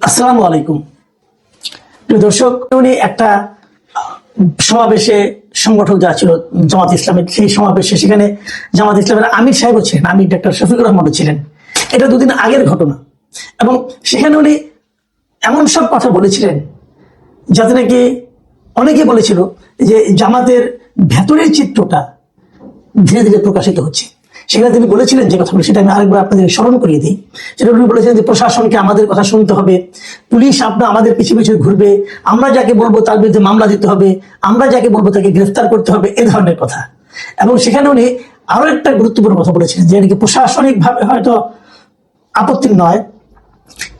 আসসালামু আলাইকুম। দর্শক, উনি একটা সমাবেশে সংগঠক ছিল, জামাত ইসলামের, সেই সমাবেশে সেখানে জামাত ইসলামের আমির ছিলেন আমির ডাক্তার শফিকুর ছিলেন। এটা দুদিন আগের ঘটনা। এবং সেখানে উনি এমন সব কথা বলেছিলেন, যাতে নাকি অনেকে বলেছিল যে জামাতের ভেতরের চিত্রটা ধীরে ধীরে প্রকাশিত হচ্ছে। সেখানে তিনি বলেছিলেন যে কথাগুলো, সেটা আমি আরেকবার আপনাদের স্মরণ করিয়ে দিই। সেটা উনি বলেছেন যে, প্রশাসনকে আমাদের কথা শুনতে হবে। পুলিশ আপনার, আমাদের পিছু পিছু ঘুরবে। আমরা যাকে বলব তার বিরুদ্ধে মামলা দিতে হবে। আমরা যাকে বলব তাকে গ্রেফতার করতে হবে, এ ধরনের কথা। এবং সেখানে উনি আরও একটা গুরুত্বপূর্ণ কথা বলেছিলেন যে, নাকি প্রশাসনিক ভাবে হয়তো আপত্তি নয়,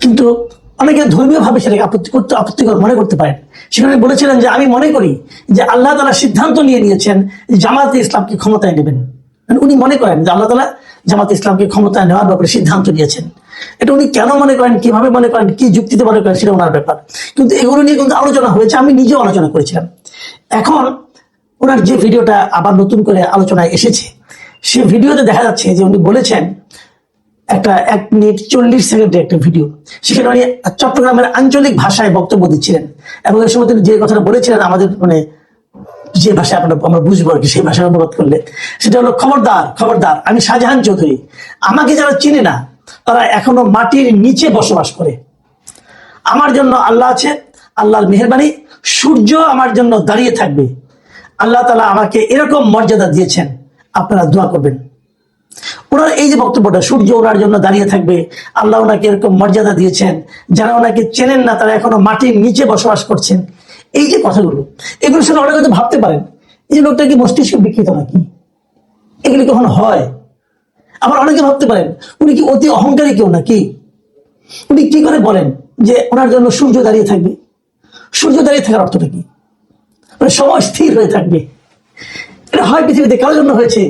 কিন্তু অনেকে ধর্মীয় ভাবে সেটাকে আপত্তি করতে, আপত্তিকর মনে করতে পারেন। সেখানে বলেছিলেন যে, আমি মনে করি যে, আল্লাহ তালা সিদ্ধান্ত নিয়ে নিয়েছেন জামাতে ইসলামকে ক্ষমতায় নেবেন। উনি মনে করেন যে আল্লাহ তালা জামাতে ইসলামকে ক্ষমতায় নেওয়ার ব্যাপারে সিদ্ধান্ত নিয়েছেন। এটা উনি কেন মনে করেন, কীভাবে মনে করেন, কি যুক্তিতে মনে করেন সেটা ওনার ব্যাপার। কিন্তু এগুলো নিয়ে কিন্তু আলোচনা হয়েছে, আমি নিজেও আলোচনা করেছিলাম। এখন ওনার যে ভিডিওটা আবার নতুন করে আলোচনায় এসেছে, সে ভিডিওতে দেখা যাচ্ছে যে উনি বলেছেন, একটা এক মিনিট চল্লিশ সেকেন্ডের একটা ভিডিও, সেখানে উনি চট্টগ্রামের আঞ্চলিক ভাষায় বক্তব্য দিচ্ছিলেন। এবং এই সময় তিনি যে কথাটা বলেছিলেন, আমাদের মানে যে ভাষায় আমরা আমরা বুঝব আর কি, সেই ভাষায় অনুবাদ করলে। সেটা হলো খবরদার খবরদার। আমি শাহজাহান চৌধুরী। আমাকে যারা চিনে না, তারা এখনও মাটির নিচে বসবাস করে। আমার জন্য আল্লাহ আছে, আল্লাহর মেহরবানি। সূর্য আমার জন্য দাঁড়িয়ে থাকবে। আল্লাহ তালা আমাকে এরকম মর্যাদা দিয়েছেন। আপনারা দোয়া করবেন। ওনার এই যে বক্তব্যটা, সূর্য ওনার জন্য দাঁড়িয়ে থাকবে, আল্লাহ ওনাকে এরকম মর্যাদা দিয়েছেন। যারা ওনাকে চেনেন না, তারা এখনও মাটির নিচে বসবাস করছেন। এই যে কথাগুলো, এগুলো শুনে অনেকে ভাবতে পারেন, এই যে লোকটা কি মস্তিষ্ক বিকৃত নাকি? এগুলি কখনো হয়? আবার অনেকে ভাবতে পারেন, উনি কি অতি অহংকারী কেউ নাকি? উনি কি করে বলেন যে ওনার জন্য সূর্য দাঁড়িয়ে থাকবে? সূর্য দাঁড়িয়ে থাকার অর্থটা কি? মানে সময় স্থির হয়ে থাকবে। এটা হয় পৃথিবীতে কারোর জন্য হয়েছে?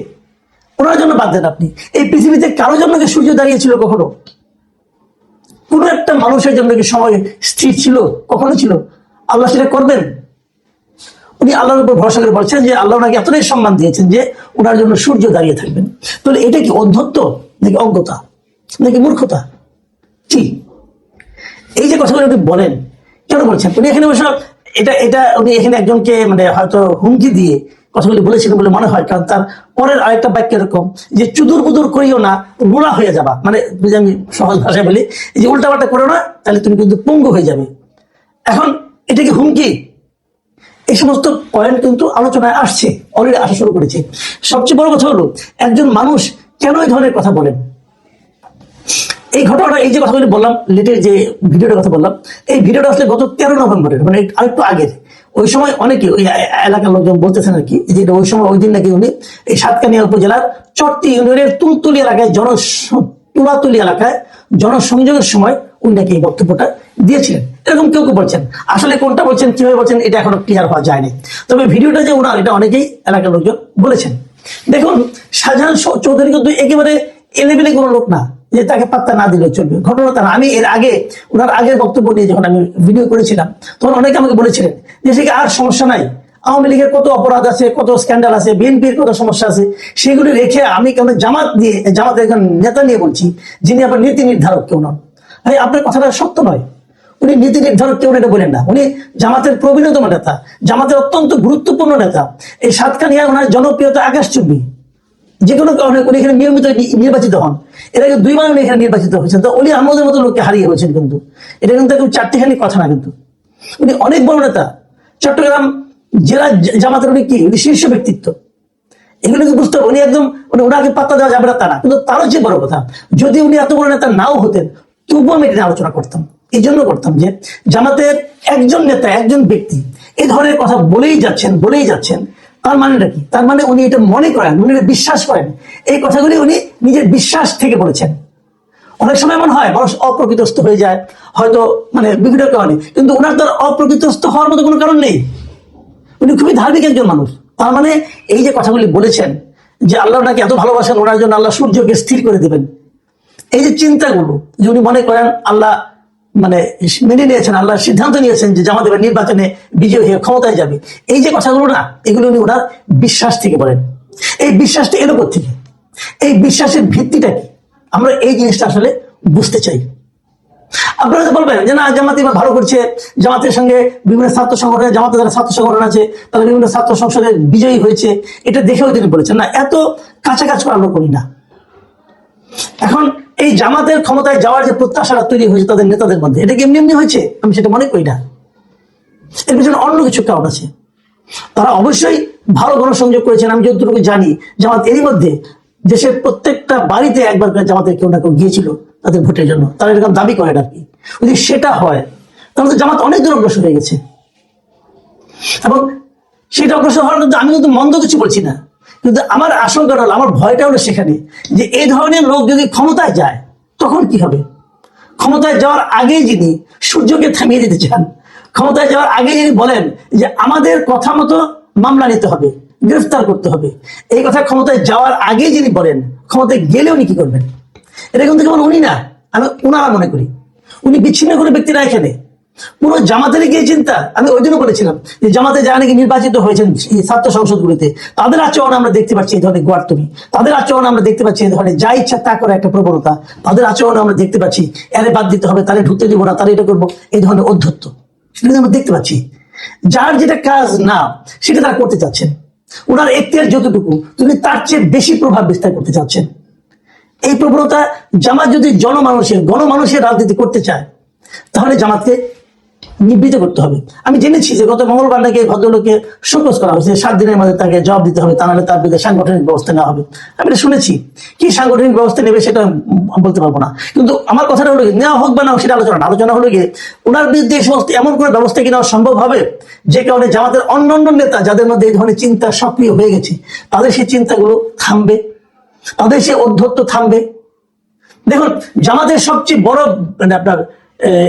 ওনার জন্য বাদ দেন আপনি। এই পৃথিবীতে কারোর জন্য কি সূর্য দাঁড়িয়েছিল কখনো? কোনো একটা মানুষের জন্য কি সময় স্থির ছিল, কখনো ছিল? আল্লাহ সেটা করবেন? উনি আল্লাহর উপর ভরসা করে বলছেন যে আল্লাহ ওনাকে এতটাই সম্মান দিয়েছেন যে ওনার জন্য সূর্য দাঁড়িয়ে থাকবেন। তাহলে এটা কি অধ্যত্ত নাকি অজ্ঞতা নাকি মূর্খতা? কি এই যে কথাগুলো উনি বলেন, কেন বলছেন? উনি এখানে অবশ্য এটা এটা উনি এখানে একজনকে মানে হয়তো হুমকি দিয়ে কথাগুলি বলেছিলেন বলে মনে হয়, কারণ তার পরের আরেকটা বাক্য এরকম যে চুদুর বুদুর করিও না গোড়া হয়ে যাবা। মানে আমি সহজ ভাষায় বলি যে উল্টাপাল্টা করো না, তাহলে তুমি কিন্তু পঙ্গু হয়ে যাবে। এখন এটা কি হুমকি? এই সমস্ত পয়েন্ট কিন্তু আলোচনায় আসছে অলরেডি আসা শুরু করেছে। সবচেয়ে বড় কথা হলো, একজন মানুষ কেন এই ধরনের কথা বলেন? এই ঘটনাটা, এই যে কথাগুলি বললাম, লেটের যে ভিডিওটার কথা বললাম, এই ভিডিওটা আসলে গত তেরো নভেম্বরের মানে আরেকটু আগের। ওই সময় অনেকে ওই এলাকার লোকজন বলতেছেন আর কি, যে ওই সময়, ওই দিন নাকি উনি এই সাতকানিয়া উপজেলার চট্টি ইউনিয়নের তুলতুলি এলাকায় জন, তুলাতুলি এলাকায় জনসংযোগের সময় উনি নাকি এই বক্তব্যটা দিয়েছিলেন এরকম কেউ কেউ বলছেন। আসলে কোনটা বলছেন, কীভাবে বলছেন, এটা এখনও ক্লিয়ার হওয়া যায়নি। তবে ভিডিওটা যে ওনার এটা অনেকেই এলাকার লোকজন বলেছেন। দেখুন, শাহজাহান চৌধুরী কিন্তু একেবারে এলেবেলে কোনো লোক না, যে তাকে পাত্তা না দিলেও চলবে। ঘটনা তার আমি এর আগে ওনার আগের বক্তব্য নিয়ে যখন আমি ভিডিও করেছিলাম, তখন অনেকে আমাকে বলেছিলেন যে সে আর সমস্যা নাই? আওয়ামী লীগের কত অপরাধ আছে, কত স্ক্যান্ডাল আছে, বিএনপির কত সমস্যা আছে, সেগুলি রেখে আমি কেন জামাত দিয়ে, জামাতের একজন নেতা নিয়ে বলছি, যিনি আবার নীতি নির্ধারক কেউ নন। ভাই আপনার কথাটা সত্য নয়। উনি নীতি নির্ধারক কেউ এটা বলেন না। উনি জামাতের প্রবীণতম নেতা, জামাতের অত্যন্ত গুরুত্বপূর্ণ নেতা। এই সাতখানিয়া ওনার জনপ্রিয়তা আকাশ চুম্বি। যে কোনো কারণে উনি এখানে নিয়মিত নির্বাচিত হন। এর আগে দুইবার উনি এখানে নির্বাচিত হয়েছেন। তো অলি আহমদের মতো লোককে হারিয়ে হয়েছেন কিন্তু। এটা কিন্তু একদম চারটিখানি কথা না কিন্তু। উনি অনেক বড় নেতা। চট্টগ্রাম জেলা জামাতের উনি কি? উনি শীর্ষ ব্যক্তিত্ব। এগুলো কি বুঝতে উনি একদম মানে ওনাকে পাত্তা দেওয়া যাবে না তা না। কিন্তু তারও যে বড় কথা, যদি উনি এত বড় নেতা নাও হতেন, তবুও আমি এটা আলোচনা করতাম। এই জন্য করতাম যে জামাতের একজন নেতা, একজন ব্যক্তি এই ধরনের কথা বলেই যাচ্ছেন বলেই যাচ্ছেন। তার মানেটা কি? তার মানে উনি এটা মনে করেন, উনি এটা বিশ্বাস করেন। এই কথাগুলি উনি নিজের বিশ্বাস থেকে বলেছেন। অনেক সময় এমন হয়, মানুষ অপ্রকৃতস্থ হয়ে যায়, হয়তো মানে বিভিন্ন কারণে। কিন্তু ওনার তো অপ্রকৃতস্থ হওয়ার মতো কোনো কারণ নেই। উনি খুবই ধার্মিক একজন মানুষ। তার মানে এই যে কথাগুলি বলেছেন, যে আল্লাহ নাকি এত ভালোবাসেন, ওনার জন্য আল্লাহ সূর্যকে স্থির করে দেবেন। এই যে চিন্তাগুলো, যে উনি মনে করেন আল্লাহ মানে মেনে নিয়েছেন, আল্লাহ সিদ্ধান্ত নিয়েছেন যে জামাত এবার নির্বাচনে বিজয় হয়ে ক্ষমতায় যাবে। এই যে কথাগুলো না, এগুলো উনি ওনার বিশ্বাস থেকে বলেন এই বিশ্বাসটা উপর থেকে। এই বিশ্বাসের ভিত্তিটা কি? আমরা এই জিনিসটা আসলে বুঝতে চাই। আপনারা তো বলবেন যে না, জামাত এবার ভালো করছে। জামাতের সঙ্গে বিভিন্ন ছাত্র সংগঠনে জামাতে যারা ছাত্র সংগঠন আছে, তারা বিভিন্ন ছাত্র সংসদে বিজয়ী হয়েছে। এটা দেখেও তিনি বলেছেন না, এত কাছাকাছি আমরা করি না। এখন এই জামাতের ক্ষমতায় যাওয়ার যে প্রত্যাশাটা তৈরি হয়েছে তাদের নেতাদের মধ্যে, এটা কি এমনি এমনি হয়েছে? আমি সেটা মনে করি না। এর পিছনে অন্য কিছু কারণ আছে। তারা অবশ্যই ভালো গণসংযোগ করেছেন, আমি যতটুকু জানি। জামাত এরই মধ্যে দেশের প্রত্যেকটা বাড়িতে একবার করে জামাতের কেউ না কেউ গিয়েছিল তাদের ভোটের জন্য। তারা এরকম দাবি করেন আর কি যদি সেটা হয়, তাহলে তো জামাত অনেক দূর অগ্রসর হয়ে গেছে। এবং সেটা অগ্রসর হওয়ার কিন্তু আমি কিন্তু মন্দ কিছু বলছি না। কিন্তু আমার আশঙ্কাটা হলো, আমার ভয়টা হলো সেখানে যে এই ধরনের লোক যদি ক্ষমতায় যায়, তখন কি হবে? ক্ষমতায় যাওয়ার আগেই যিনি সূর্যকে থামিয়ে দিতে চান, ক্ষমতায় যাওয়ার আগে যিনি বলেন যে আমাদের কথা মতো মামলা নিতে হবে, গ্রেফতার করতে হবে, এই কথা ক্ষমতায় যাওয়ার আগে যিনি বলেন, ক্ষমতায় গেলে উনি কি করবেন? এটা কিন্তু কেমন উনি না, আমি উনারা মনে করি। উনি বিচ্ছিন্ন কোনো ব্যক্তি না এখানে। পুরো জামাতের গিয়ে চিন্তা? আমি ওই দিনও বলেছিলাম যে জামাতে যারা নাকি নির্বাচিত হয়েছেন ছাত্র সংসদগুলিতে, তাদের আচরণ আমরা দেখতে পাচ্ছি এই ধরনের গোয়ার্তমি। তাদের আচরণ আমরা দেখতে পাচ্ছি এই ধরনের যা ইচ্ছা তা করে একটা প্রবণতা। তাদের আচরণ আমরা দেখতে পাচ্ছি, এরে বাদ দিতে হবে, তারে ঢুকতে দিব না, তারা এটা করব, এই ধরনের অধ্যত্ত। সেটা আমরা দেখতে পাচ্ছি। যার যেটা কাজ না, সেটা তারা করতে চাচ্ছেন। ওনার এখতিয়ার যতটুকু, তিনি তার চেয়ে বেশি প্রভাব বিস্তার করতে চাচ্ছেন। এই প্রবণতা জামাত যদি জনমানুষের, গণমানুষের রাজনীতি করতে চায়, তাহলে জামাতকে নিবৃত করতে হবে। আমি জেনেছি যে গত মঙ্গলবার নাকি ভদ্রলোককে শোকজ করা হয়েছে। সাত দিনের মধ্যে তাকে জবাব দিতে হবে, তা নাহলে তার বিরুদ্ধে সাংগঠনিক ব্যবস্থা নেওয়া হবে। আমি এটা শুনেছি। কি সাংগঠনিক ব্যবস্থা নেবে সেটা বলতে পারব না। কিন্তু আমার কথাটা হলো নেওয়া হোক বা না সেটা আলোচনা না। আলোচনা হলো গিয়ে, ওনার বিরুদ্ধে এই সমস্ত এমন কোনো ব্যবস্থা কি নেওয়া সম্ভব হবে? যে কারণে জামাতের অন্য অন্য নেতা, যাদের মধ্যে এই ধরনের চিন্তা সক্রিয় হয়ে গেছে, তাদের সেই চিন্তাগুলো থামবে? তাদের সেই অধ্যত্ত থামবে? দেখুন, জামাতের সবচেয়ে বড় মানে আপনার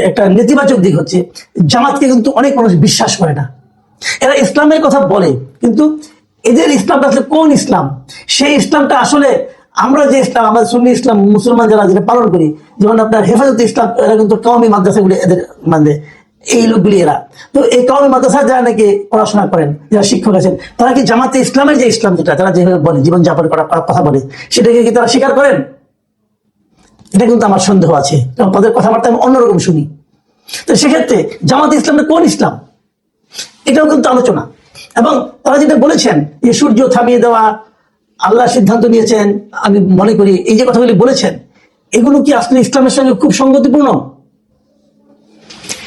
একটা নেতিবাচক দিক হচ্ছে, জামাতকে কিন্তু অনেক মানুষ বিশ্বাস করে না। এরা ইসলামের কথা বলে, কিন্তু এদের ইসলামটা আসলে কোন ইসলাম? সেই ইসলামটা আসলে আমরা যে ইসলাম, আমরা সুন্নি ইসলাম, মুসলমান যারা যেটা পালন করি, যেমন আপনার হেফাজত ইসলাম, এরা কিন্তু কওমি মাদ্রাসাগুলি এদের মানে এই লোকগুলি এরা। তো এই কওমি মাদ্রাসা যারা নাকি পড়াশোনা করেন, যারা শিক্ষক আছেন, তারা কি জামাতে ইসলামের যে ইসলাম যেটা, তারা যেভাবে বলে, জীবনযাপন করার কথা বলে, সেটাকে কি তারা স্বীকার করেন? এটা কিন্তু আমার সন্দেহ আছে। তাদের কথাবার্তা আমি অন্যরকম শুনি। তো সেক্ষেত্রে জামাত ইসলামটা কোন ইসলাম? এটাও কিন্তু আলোচনা। এবং তারা যেটা বলেছেন যে সূর্য থামিয়ে দেওয়া, আল্লাহ সিদ্ধান্ত নিয়েছেন, আমি মনে করি এই যে কথাগুলি বলেছেন, এগুলো কি আসলে ইসলামের সঙ্গে খুব সঙ্গতিপূর্ণ?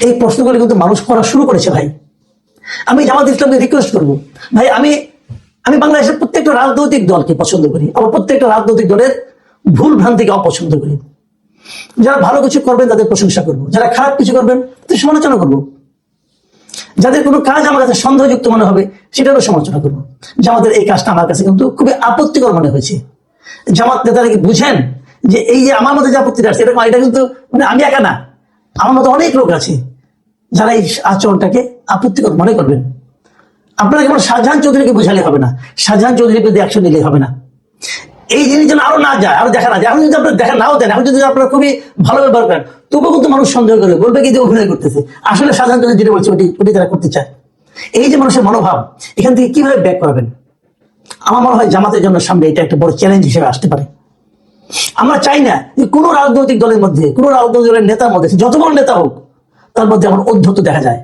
এই প্রশ্নগুলি কিন্তু মানুষ করা শুরু করেছে, ভাই। আমি জামাত ইসলামকে রিকোয়েস্ট করব। ভাই, আমি আমি বাংলাদেশের প্রত্যেকটা রাজনৈতিক দলকে পছন্দ করি। আবার প্রত্যেকটা রাজনৈতিক দলের ভুল ভ্রান্তিকে অপছন্দ করি। যারা ভালো কিছু করবেন, তাদের প্রশংসা করব। যারা খারাপ কিছু করবেন, তাদের সমালোচনা করব। যাদের কোনো কাজ আমার কাছে সন্দেহযুক্ত মনে হবে, সেটারও সমালোচনা করব। জামাতের এই কাজটা আমার কাছে কিন্তু খুবই আপত্তিকর মনে হয়েছে। জামাত নেতারা কি বুঝেন যে এই যে আমার মধ্যে যে আপত্তিটা আসছে এরকম এটা কিন্তু মানে আমি একা না, আমার মতো অনেক লোক আছে যারা এই আচরণটাকে আপত্তিকর মনে করবেন। আপনারা কেবল শাহজাহান চৌধুরীকে বুঝালে হবে না। শাহজাহান চৌধুরীর বিরুদ্ধে অ্যাকশন নিলে হবে না। এই জিনিস যেন আরও না যায়, আরও দেখা না যায়। এখন যদি আপনার দেখা নাও দেন, এখন যদি আপনারা খুবই ভালো ব্যবহার করেন, তবুও কিন্তু মানুষ সন্দেহ করবে, বলবে কি যে অভিনয় করতেছে। আসলে সাধারণত যেটা বলছে, ওটি ওটি তারা করতে চায়। এই যে মানুষের মনোভাব, এখান থেকে কীভাবে ব্যাক করাবেন? আমার মনে হয় জামাতের জন্য সামনে এটা একটা বড় চ্যালেঞ্জ হিসেবে আসতে পারে। আমরা চাই না যে কোনো রাজনৈতিক দলের মধ্যে, কোনো রাজনৈতিক দলের নেতার মধ্যে, যত বড় নেতা হোক, তার মধ্যে আমার অধ্যত্ত দেখা যায়।